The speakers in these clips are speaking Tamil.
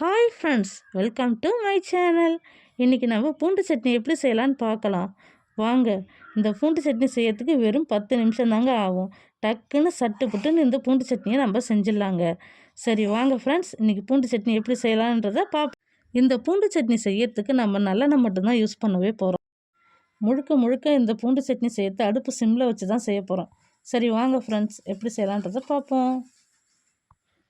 Hi friends welcome to my channel இன்றைக்கி நம்ம பூண்டு சட்னி எப்படி செய்யலான்னு பார்க்கலாம். வாங்க இந்த பூண்டு சட்னி செய்யறதுக்கு வெறும் பத்து நிமிஷம் தாங்க ஆகும். டக்குன்னு சட்டு புட்டுன்னு இந்த பூண்டு சட்னியை நம்ம செஞ்சிடலாங்க. சரி வாங்க ஃப்ரெண்ட்ஸ் இன்றைக்கி பூண்டு சட்னி எப்படி செய்யலான்றதை பார்ப்போம் இந்த பூண்டு சட்னி செய்யறதுக்கு நம்ம நல்லெண்ணெய் மட்டும்தான் யூஸ் பண்ணவே போகிறோம் முழுக்க முழுக்க இந்த பூண்டு சட்னி செய்யறது அடுப்பு சிம்மில் வச்சு தான் செய்ய போகிறோம் சரி வாங்க ஃப்ரெண்ட்ஸ் எப்படி செய்யலான்றதை பார்ப்போம்.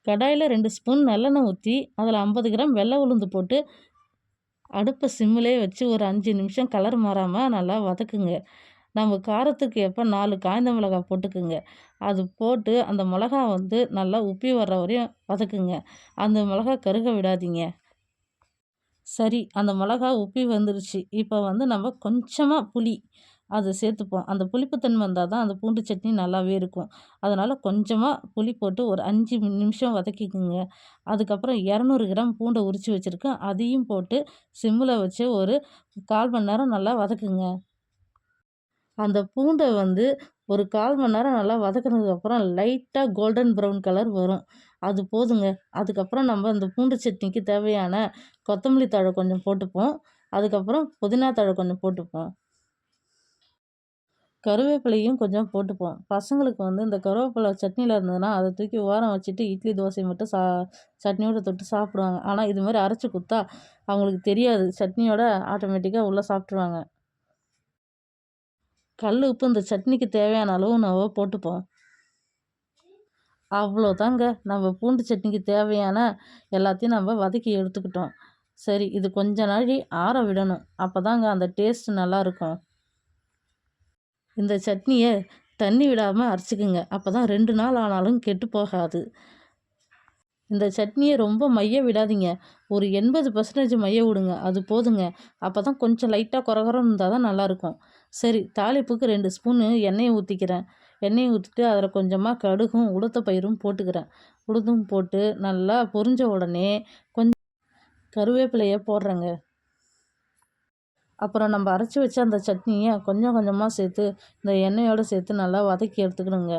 கடாயில் ரெண்டு ஸ்பூன் நல்லெண்ணெய் ஊற்றி அதில் ஐம்பது கிராம் வெள்ளை உளுந்து போட்டு அடுப்பை சிம்மிலே வச்சு ஒரு அஞ்சு நிமிஷம் கலர் மாறாமல் நல்லா வதக்குங்க. நம்ம காரத்துக்கு எப்போ நாலு காய்ந்த மிளகாய் போட்டுக்குங்க. அது போட்டு அந்த மிளகா வந்து நல்லா உப்பி வர்ற வரையும் வதக்குங்க. அந்த மிளகா கருக விடாதீங்க. சரி அந்த மிளகா உப்பி வந்துருச்சு. இப்போ வந்து நம்ம கொஞ்சமாக புளி அதை சேர்த்துப்போம். அந்த புளிப்புத்தன்மை வந்தால் தான் அந்த பூண்டு சட்னி நல்லாவே இருக்கும். அதனால் கொஞ்சமாக புளி போட்டு ஒரு அஞ்சு நிமிஷம் வதக்கிக்குங்க. அதுக்கப்புறம் இரநூறு கிராம் பூண்டை உரித்து வச்சுருக்கேன். அதையும் போட்டு சிம்மில் வச்சு ஒரு கால் மணி நேரம் நல்லா வதக்குங்க. அந்த பூண்டை வந்து ஒரு கால் மணி நேரம் நல்லா வதக்குனதுக்கப்புறம் லைட்டாக கோல்டன் ப்ரௌன் கலர் வரும். அது போதுங்க. அதுக்கப்புறம் நம்ம அந்த பூண்டு சட்னிக்கு தேவையான கொத்தமல்லி தழை கொஞ்சம் போட்டுப்போம். அதுக்கப்புறம் புதினா தழை கொஞ்சம் போட்டுப்போம். கருவேப்பிலையும் கொஞ்சம் போட்டுப்போம். பசங்களுக்கு வந்து இந்த கருவேப்பிலை சட்னியில் இருந்ததுன்னா அதை தூக்கி ஓரம் வச்சுட்டு இட்லி தோசை மட்டும் சா சட்னியோடு தொட்டு சாப்பிடுவாங்க. ஆனால் இது மாதிரி அரைச்சி கொடுத்தா அவங்களுக்கு தெரியாது. சட்னியோட ஆட்டோமேட்டிக்காக உள்ளே சாப்பிட்ருவாங்க கல் உப்பு இந்த சட்னிக்கு தேவையான அளவு நம்ம போட்டுப்போம். அவ்வளோதாங்க. நம்ம பூண்டு சட்னிக்கு தேவையான எல்லாத்தையும் நம்ம வதக்கி எடுத்துக்கிட்டோம். சரி இது கொஞ்ச நாழி ஆற விடணும். அப்போ தாங்க அந்த டேஸ்ட் நல்லாயிருக்கும் இந்த சட்னியை தண்ணி விடாமல் அரைச்சிக்குங்க. அப்போ தான் ரெண்டு நாள் ஆனாலும் கெட்டு போகாது. இந்த சட்னியை ரொம்ப மைய விடாதீங்க. ஒரு எண்பது பர்சன்டேஜ் மைய விடுங்க. அது போதுங்க. அப்போ தான் கொஞ்சம் லைட்டாக குறகுறன்னு இருந்தால் தான் நல்லாயிருக்கும் சரி தாளிப்புக்கு ரெண்டு ஸ்பூனு எண்ணெயை ஊற்றிக்கிறேன் எண்ணெயை ஊற்றிட்டு அதில் கொஞ்சமாக கடுகும் உளுத்த பயிரும் போட்டுக்கிறேன். உளுதும் போட்டு நல்லா பொரிஞ்ச உடனே கொஞ்சம் கருவேப்பிலையை போடுறேங்க. அப்புறம் நம்ம அரைச்சி வச்ச அந்த சட்னியை கொஞ்சம் கொஞ்சமாக சேர்த்து இந்த எண்ணெயோடு சேர்த்து நல்லா வதக்கி எடுத்துக்கணுங்க.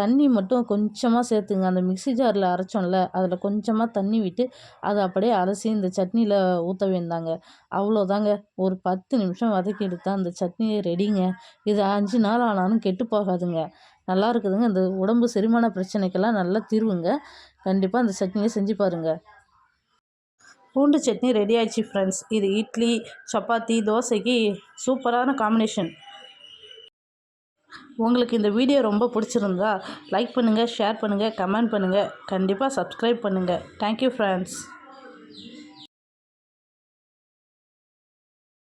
தண்ணி மட்டும் கொஞ்சமாக சேர்த்துங்க. அந்த மிக்சி ஜாரில் அரைச்சோம்ல அதில் கொஞ்சமாக தண்ணி விட்டு அதை அப்படியே அரைச்சி இந்த சட்னியில் ஊற்ற வேண்டாங்க. அவ்வளோதாங்க. ஒரு பத்து நிமிஷம் வதக்கி எடுத்தால் அந்த சட்னி ரெடிங்க இது அஞ்சு நாள் ஆனாலும் கெட்டு போகாதுங்க. நல்லா இருக்குதுங்க. இந்த உடம்பு செரிமான பிரச்சனைக்கெல்லாம் நல்லா தீர்வுங்க. கண்டிப்பாக அந்த சட்னியை செஞ்சு பாருங்கள் பூண்டு சட்னி ரெடி ஆயிடுச்சு ஃப்ரெண்ட்ஸ் இது இட்லி சப்பாத்தி தோசைக்கு சூப்பரான காம்பினேஷன் உங்களுக்கு இந்த வீடியோ ரொம்ப பிடிச்சிருந்தா லைக் பண்ணுங்கள் ஷேர் பண்ணுங்கள் கமெண்ட் பண்ணுங்கள் கண்டிப்பாக சப்ஸ்கிரைப் பண்ணுங்கள் தேங்க்யூ ஃப்ரெண்ட்ஸ்